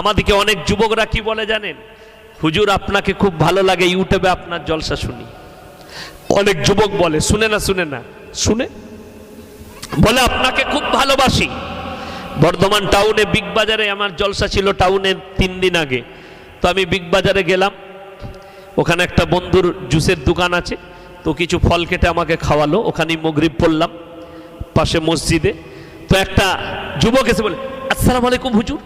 আমাদিকে অনেক যুবকরা কি বলে জানেন? হুজুর, আপনাকে খুব ভালো লাগে ইউটিউবে আপনার জলসা শুনি। অনেক যুবক বলে, শুনে না শুনে না, শুনে? বলে, আপনাকে খুব ভালোবাসি। বর্ধমান টাউনে বিগ বাজারে আমার জলসা ছিল টাউনে তিন দিন আগে। তো আমি বিগ বাজারে গেলাম। ওখানে একটা বন্ধুর জুসের দোকান আছে। তো কিছু ফল কেটে আমাকে খাওয়ালো। ওখানেই মগরিব পড়লাম পাশে মসজিদে। তো একটা যুবক এসে বলে, আসসালাম আলাইকুম হুজুর।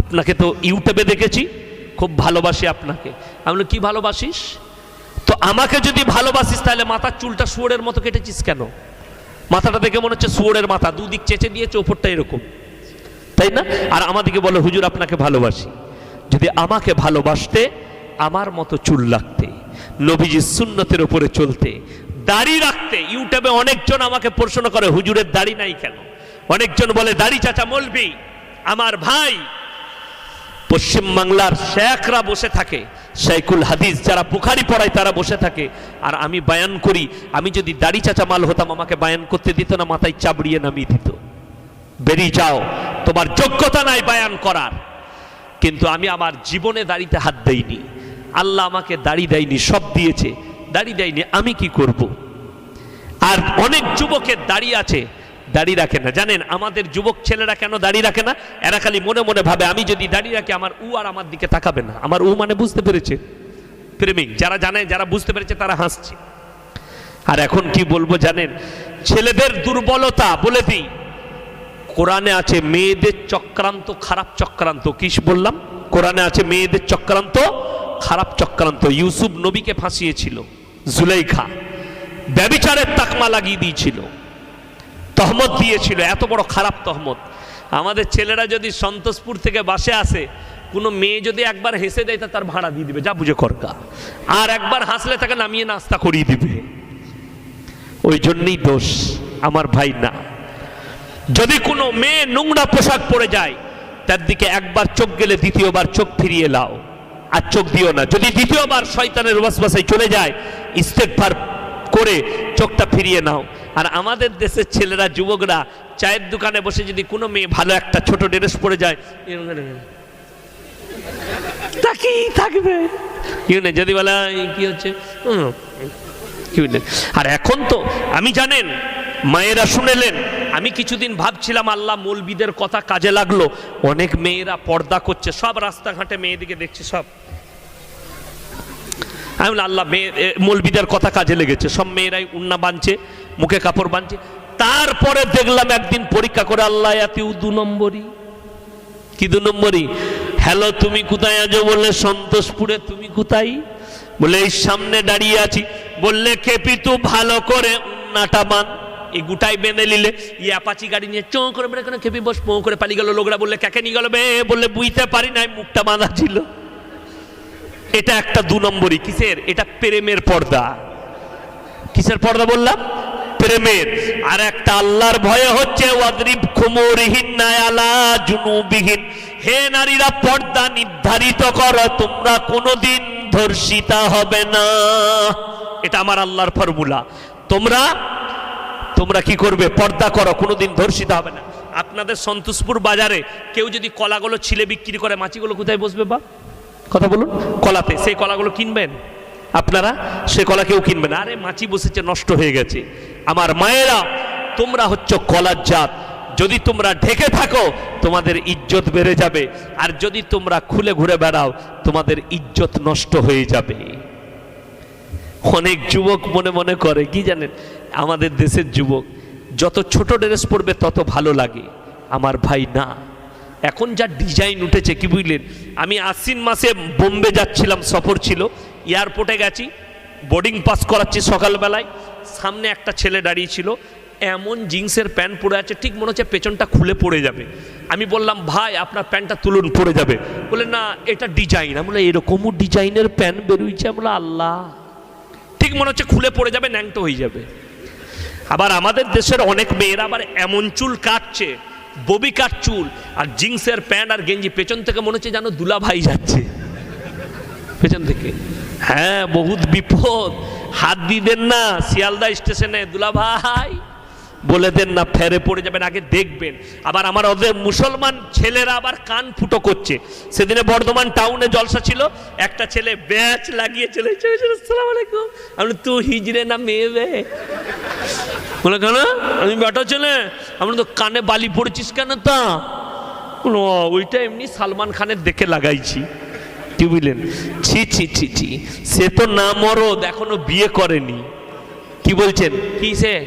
আপনাকে তো ইউটিউবে দেখেছি, খুব ভালোবাসি আপনাকে। আমি কি ভালোবাসিস? তো আমাকে যদি ভালোবাসিস, তাহলে মাথার চুলটা শুয়োরের মতো কেটেছিস কেন? মাথাটা দেখে মনে হচ্ছে শুয়োরের মাথা, দুদিক চেঁচে দিয়েছে, ওপরটা এরকম। তাই না? আর আমাদেরকে বলে, হুজুর, আপনাকে ভালোবাসি। যদি আমাকে ভালোবাসতে, আমার মতো চুল লাগতে, নবীজির সুন্নতের উপরে চলতে, দাড়ি রাখতে, ইউটিউবে অনেকজন আমাকে প্রশ্ন করে, হুজুরের দাড়ি নাই কেন? অনেকজন বলে, দাড়ি চাচা মলবি, আমার ভাই পশ্চিম বাংলার শেখরা বসে থাকে, শেখুল হাদিস যারা বুখারি পড়ায় তারা বসে থাকে। আর আমি বায়ান করি, আমি যদি দাড়ি চাচা মাল হতাম, আমাকে বায়ান করতে দিত না, মাথায় চাবড়িয়ে নামিয়ে দিত। বেরিয়ে যাও, তোমার যোগ্যতা নাই বায়ান করার। কিন্তু আমি আমার জীবনে দাড়িতে হাত দেইনি। আল্লাহ আমাকে দাড়ি দেয়নি, সব দিয়েছে। দাড়ি দেয়নি, আমি কি করব। আর অনেক যুবকের দাড়ি আছে দাড়ি রাখে না। জানেন, আমাদের যুবক ছেলেরা কেন দাড়ি রাখে না? এরা খালি মনে মনে ভাবে, আমি যদি দাড়ি রাখি, আমার উ আর আমার দিকে তাকাবে না। আমার উ মানে বুঝতে পেরেছে? প্রেমিক, যারা জানে, যারা বুঝতে পেরেছে, তারা হাসছে। আর এখন কি বলব জানেন? ছেলেদের দুর্বলতা, বলে দিই। কোরআনে আছে, মেয়েদের চক্রান্ত খারাপ চক্রান্ত। কিস বললাম? কোরআনে আছে, মেয়েদের চক্রান্ত খারাপ চক্রান্ত। ইউসুফ নবীকে ফাঁসিয়েছিল জুলেখা ব্যবিচারের তাকমা লাগিয়ে দিয়েছিল। তহমত দিয়েছিল, এত বড় খারাপ তহমত। আমাদের ছেলেরা যদি সন্তোষপুর থেকে বাসে আসে, কোনো মেয়ে যদি একবার হেসে দেয়, তা তার ভাড়া দিয়ে দিবে। যা বুঝে করকা আর একবার হাসলে তাকে নামিয়ে নাস্তা করিয়ে দিবে। ওই জন্যই দোষ আমার ভাই না। যদি কোনো মেয়ে নোংরা পোশাক পরে যায়, তার দিকে একবার চোখ গেলে দ্বিতীয়বার চোখ ফিরিয়ে লাও আর চোখ দিও না। যদি দ্বিতীয়বার শয়তানের ওয়াসওয়াসায় চলে যায় ইস্তেকবার করে চোখটা ফিরিয়ে নাও। আর আমাদের দেশের ছেলেরা, যুবকরা চায়ের দোকানে বসে যদি কোনো মেয়ে ভালো একটা ছোট ড্রেস পরে যায় তাকিয়ে থাকবে। কি না যদি বলে কি হচ্ছে? আর এখন তো আমি জানেন, মায়েরা শুনেলেন, আমি কিছুদিন ভাবছিলাম, আল্লাহ মৌলবিদের কথা কাজে লাগল। অনেক মেয়েরা পর্দা করছে, সব রাস্তাঘাটে মেয়েদিকে দেখছি, সব। আমি আল্লাহ, মেয়ে মৌলবিদের কথা কাজে লেগেছে। সব মেয়েরাই উন্না বাঁধছে মুখে কাপড় বাঁধছে। তারপরে দেখলাম একদিন পরীক্ষা করে আল্লাহ এতিউ দু নম্বরই। কি দু নম্বরই? হ্যালো, তুমি কোথায় আছো? বললে, সন্তোষপুরে, তুমি কোথায়? বলে এই সামনে দাঁড়িয়ে আছি। বললে কেপি তু ভালো করে উন্নাটা বান এই গুটাই বেঁধে নিলে ই অ্যাপাচি গাড়ি নিয়ে চোঁ করে বেড়ে কেন খেপি বস, পোঁ করে পালিয়ে গেল লোকরা। বললে, কাকে নিয়ে গেল বে? বললে, বুঝতে পারি নাই, মুখটা বাঁধা ছিল। এটা একটা দু নম্বরই। কিসের? এটা প্রেমের পর্দা। কিসের পর্দা বললাম? প্রেমের আর একটা আল্লাহর ভয়ে হচ্ছে, ওয়াদরিব খুমুরহীন নায়ালা জুনুবিহীন। হে নারীরা, পর্দা নির্ধারিত করো, তোমরা কোনোদিন ধর্ষিতা হবে না। এটা আমার আল্লাহর ফর্মুলা। তোমরা তোমরা কি করবে? পর্দা করো, কোনোদিন ধর্ষিত হবে না। আপনাদের সন্তোষপুর বাজারে কেউ যদি কলাগুলো ছিলে বিক্রি করে, মাছিগুলো কোথায় বসবে বা? কথা বলুন। কলাতে, সেই কলাগুলো কিনবেন? আপনারা, সে কলা কেউ কিনবেন আরে, মাছি বসেছে, নষ্ট হয়ে গেছে। আমার মায়েরা, তোমরা হচ্ছ কলার জাত। যদি তোমরা ঢেকে থাকো, তোমাদের ইজ্জত বেড়ে যাবে। আর যদি তোমরা খুলে ঘুরে বেড়াও, তোমাদের ইজ্জত নষ্ট হয়ে যাবে। অনেক যুবক মনে মনে করে, কি জানেন, আমাদের দেশের যুবক, যত ছোট ড্রেস পরবে, তত ভালো লাগে। আমার ভাই না। এখন যা ডিজাইন উঠেছে, কি বুঝলেন? আমি আশ্বিন মাসে বোম্বে যাচ্ছিলাম, সফর ছিল। এয়ারপোর্টে গেছি, বোর্ডিং পাস করাচ্ছি সকালবেলায়। সামনে একটা ছেলে দাঁড়িয়ে ছিল, এমন জিন্সের প্যান্ট পরে আছে, ঠিক মনে হচ্ছে পেছনটা খুলে পড়ে যাবে। আমি বললাম, ভাই, আপনার প্যান্টটা তুলুন, পড়ে যাবে। বলে, না, এটা ডিজাইন বলে এরকমও ডিজাইনের প্যান্ট বেরোইছে? আমরা আল্লাহ। ঠিক মনে হচ্ছে খুলে পড়ে যাবে, ন্যাংটো হয়ে যাবে। আবার আমাদের দেশের অনেক মেয়েরা আবার এমন চুল কাটছে, ববি কাট চুল, আর জিন্সের প্যান্ট আর গেঞ্জি, পেছন থেকে মনে হচ্ছে যেন দুলা ভাই যাচ্ছে। পেছন থেকে। হ্যাঁ বহুত বিপদ। হাত দিবেন না, শিয়ালদা স্টেশনে দুলা ভাই বলে দেন না, ফেরে পড়ে যাবেন, আগে দেখবেন। আবার আমার ওদের মুসলমান ছেলেরা আবার কান ফুটো করছে। সেদিনে বর্ধমান টাউনে জলসা ছিল, একটা ছেলে ব্যাচ লাগিয়ে চলে আসসালামু আলাইকুম। আমি তো হিজড়ে না মেয়ে বে? বলে, কেন? আমি বেটা ছেলে। আমি তো কানে বালি পড়েছিস কেন তা? ওইটা এমনি সালমান খানের দেখে লাগাইছি। বুঝলেন ছি ছি ছি ছি। সে তো না মরদ, এখনও বিয়ে করেনি। কি বলছেন? কি সে?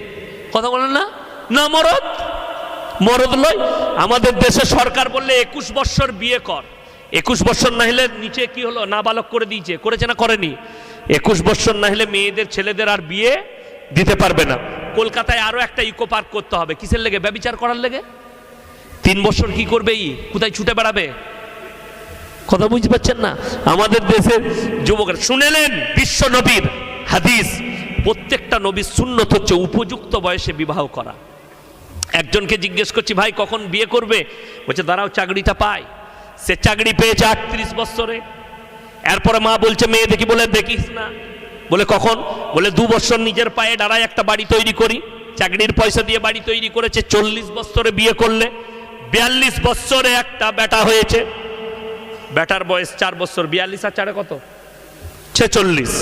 কথা বলেন না। না মরদ? মরদ লয় আমাদের দেশে সরকার বললে একুশ বৎসর বিয়ে কর। একুশ বৎসর না হলে নিচে কি হলো? না বালক করে দিয়েছে। করেছে না করেনি? একুশ বৎসর না হলে মেয়েদের, ছেলেদের আর বিয়ে দিতে পারবে না। কলকাতায় আরও একটা ইকো পার্ক করতে হবে। কিসের লেগে? ব্যবিচার করার লেগে? তিন বছর কি করবে ই? কোথায় ছুটে বেড়াবে? কথা বুঝতে পারছেন না? আমাদের দেশের যুবকরা, শুনেলেন বিশ্ব নবীর হাদিস, প্রত্যেকটা নবীর সুন্নত হচ্ছে উপযুক্ত বয়সে বিবাহ করা। একজনকে জিজ্ঞেস করছি, ভাই, কখন বিয়ে করবে? বলছে, দাঁড়াও, চাকরিটা পায়। সে চাকরি পেয়েছে আটত্রিশ বছরে। এরপরে মা বলছে, মেয়ে দেখি, বলে, দেখিস না। বলে, কখন? বলে, দু বছর নিজের পায়ে দাঁড়ায় একটা বাড়ি তৈরি করি। চাকরির পয়সা দিয়ে বাড়ি তৈরি করেছে, চল্লিশ বছরে বিয়ে করলে। বিয়াল্লিশ বছরে একটা বেটা হয়েছে। বেটার বয়স চার বছর বিয়াল্লিশ আর চারে কত? ছেচল্লিশ।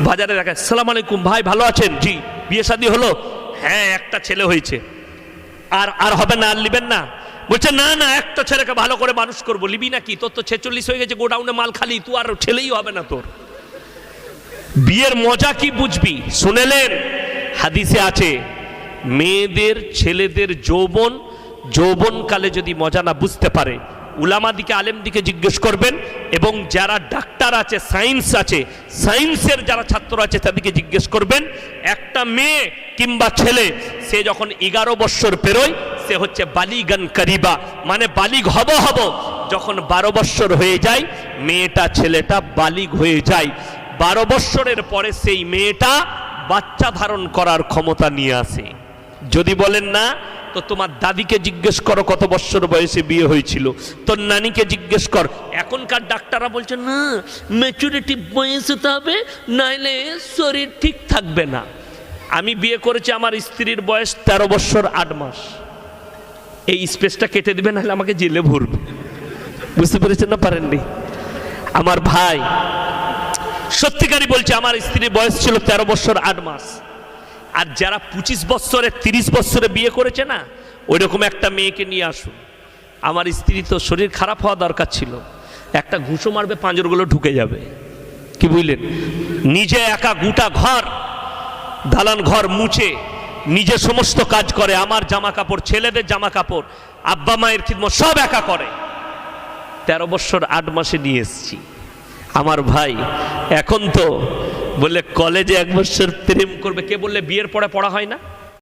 বাজারে দেখা সালাম আলাইকুম ভাই ভালো আছেন? জি। বিয়ে শাদী হলো? হ্যাঁ একটা ছেলে হয়েছে। আর আর হবে না আর লিবেন না? বলছে না না একটা ছেলেকে ভালো করে মানুষ করব। লিবি নাকি? তোর তো ছেচল্লিশ হয়ে গেছে গোডাউনে মাল খালি তুই আর ছেলেই হবে না তোর। বিয়ের মজা কি বুঝবি? শুনেলেন? হাদিসে আছে মেয়েদের ছেলেদের যৌবন যৌবনকালে যদি মজা না বুঝতে পারে উলামা দিকে, আলেম দিকে জিজ্ঞেস করবেন এবং যারা ডাক্তার আছে, সায়েন্স আছে, সায়েন্সের যারা ছাত্র আছে তাদেরকে জিজ্ঞেস করবেন, একটা মেয়ে কিংবা ছেলে, সে যখন এগারো বৎসর পেরোয়, সে হচ্ছে বালিগান করিবা মানে বালিগ হব হব। যখন বারো বৎসর হয়ে যায়, মেয়েটা, ছেলেটা বালিগ হয়ে যায়। বারো বৎসরের পরে সেই মেয়েটা বাচ্চা ধারণ করার ক্ষমতা নিয়ে আসে। যদি বলেন না তো তোমার দাদিকে জিজ্ঞেস করো, কত বৎসর বয়সে বিয়ে হয়েছিল? তোর নানিকে জিজ্ঞেস কর। এখনকার ডাক্তাররা বলছে, না ম্যাচুরিটি বয়স হতে হবে, নাইলে শরীর ঠিক থাকবে না। আমি বিয়ে করেছি, আমার স্ত্রীর বয়স তেরো বৎসর আট মাস। এই স্পেসটা কেটে দিবে, নাহলে আমাকে জেলে ভরবে। বুঝতে পেরেছেন না? পারেননি? আমার ভাই সত্যিকারই বলছে, আমার স্ত্রীর বয়স ছিল তেরো বছর আট মাস। আর যারা পঁচিশ বৎসরে তিরিশ বৎসরে বিয়ে করেছে না ওই রকম একটা মেয়েকে নিয়ে আসুন। আমার স্ত্রী তো শরীর খারাপ হওয়া দরকার ছিল। একটা ঘুষো মারবে, পাঁজরগুলো ঢুকে যাবে। কি বুঝলেন? নিজে একা গোটা ঘর, দালান ঘর মুছে, নিজে সমস্ত কাজ করে। আমার জামা কাপড় ছেলেদের জামা কাপড় আব্বা মায়ের খিদমত সব একা করে। তেরো বছর আট মাসে নিয়ে এসছি। আমার ভাই, এখন তো বলে কলেজে এক বছর প্রেম করবে। কে বললে বিয়ের পরে পড়া হয় না?